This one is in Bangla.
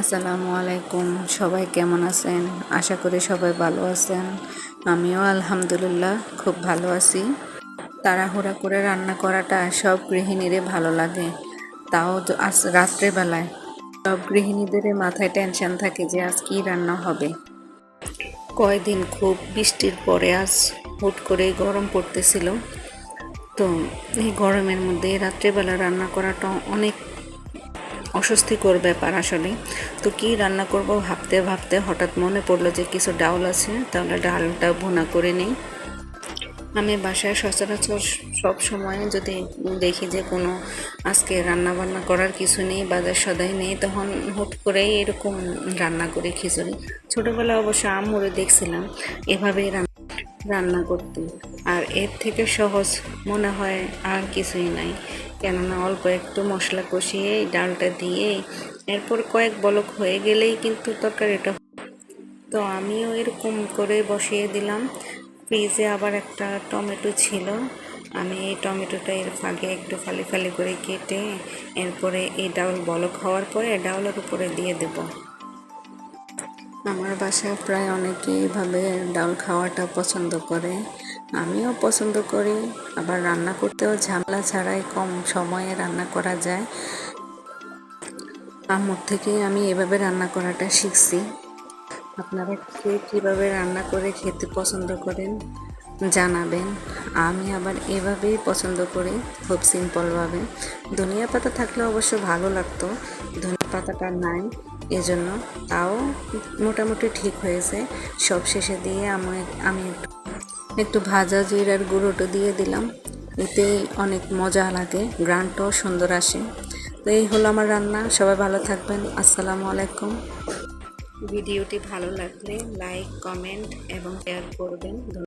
আসসালামু আলাইকুম, সবাই কেমন আছেন? আশা করি সবাই ভালো আছেন। আমিও আলহামদুলিল্লাহ খুব ভালো আছি। তাড়াহুড়া করে রান্না করাটা সব গৃহিণীরে ভালো লাগে। তাও রাত্রেবেলায়। সব গৃহিণীদের মাথায় টেনশন থাকে যে আজ কী রান্না হবে। কয়দিন খুব বৃষ্টির পরে আজ হুট করে গরম পড়তেছিল। তো এই গরমের মধ্যে রাত্রেবেলা রান্না করাটা অনেক অস্বস্তিকর ব্যাপার আসলে। তো কি রান্না করব ভাবতে ভাবতে হঠাৎ মনে পড়ল যে কিছু ডাউল আছে, তাহলে ডালটা ভুনা করে নিই। আমি বাসায় সচরাচর সব সময় যদি দেখি যে কোনো আজকে রান্না বান্না করার কিছু নেই, বাজার সদাই নেই, তখন হুট করেই এরকম রান্না করি খিচুড়ি। ছোটোবেলায় অবশ্য আমরে দেখছিলাম এভাবেই রান্না রান্না করতে। আর এর থেকে সহজ মনে হয় আর কিছুই নাই। কেননা অল্প একটু মশলা কষিয়ে ডালটা দিয়ে এরপর কয়েক বলক হয়ে গেলেই কিন্তু তরকারিটা তো আমিও এরকম করে বসিয়ে দিলাম। ফ্রিজে আবার একটা টমেটো ছিল। আমি এই টমেটোটা এর ফাঁকে একটু ফালি ফালি করে কেটে এরপরে এই ডাউল বলক হওয়ার পরে ডাউলের উপরে দিয়ে দেবো। আমার বাসায় প্রায় অনেকেই এভাবে ডাল খাওয়াটা পছন্দ করে। আমিও পছন্দ করি। আবার রান্না করতেও ঝামেলা ছাড়াই কম সময়ে রান্না করা যায়। আম্মুর থেকেই আমি এভাবে রান্না করাটা শিখছি। আপনারা কে কীভাবে রান্না করে খেতে পছন্দ করেন জানাবেন। আমি আবার এভাবেই পছন্দ করি, খুব সিম্পলভাবে। ধনিয়া পাতা থাকলে অবশ্য ভালো লাগতো, ধনিয়া পাতাটা নাই এজন্য, তাও মোটামুটি ঠিক হয়েছে। সব শেষে দিয়ে আমি আমি একটু একটু ভাজা জিরার গুঁড়োটা দিয়ে দিলাম। এতেই অনেক মজা লাগে, গ্রানটাও সুন্দর আসে। তো এই হলো আমার রান্না, সবাই ভালো থাকবেন, আসসালামু আলাইকুম। ভিডিওটি ভালো লাগলে লাইক, কমেন্ট এবং শেয়ার করবেন।